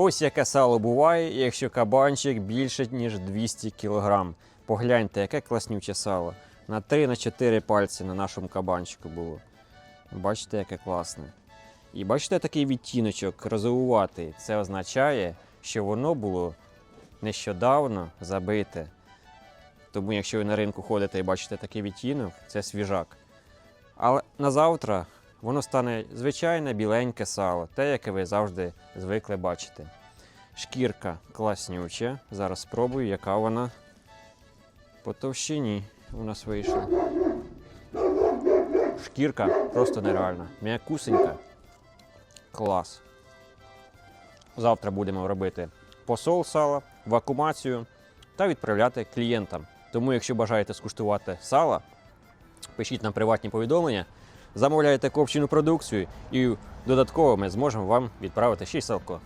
Ось яке сало буває, якщо кабанчик більше, ніж 200 кг. Погляньте, яке класнюче сало. На 3 на 4 пальці на нашому кабанчику було. Бачите, яке класне. І бачите такий відтіночок розовуватий. Це означає, що воно було нещодавно забите. Тому, якщо ви на ринку ходите і бачите такий відтінок, це свіжак. Але на завтра воно стане звичайне біленьке сало, те, яке ви завжди звикли бачити. Шкірка класнюча. Зараз спробую, яка вона по товщині у нас вийшла. Шкірка просто нереальна. М'якусенька. Клас. Завтра будемо робити посол сала, вакуумацію та відправляти клієнтам. Тому, якщо бажаєте скуштувати сало, пишіть нам приватні повідомлення, замовляйте копчену продукцію і додатково ми зможемо вам відправити ще й салко.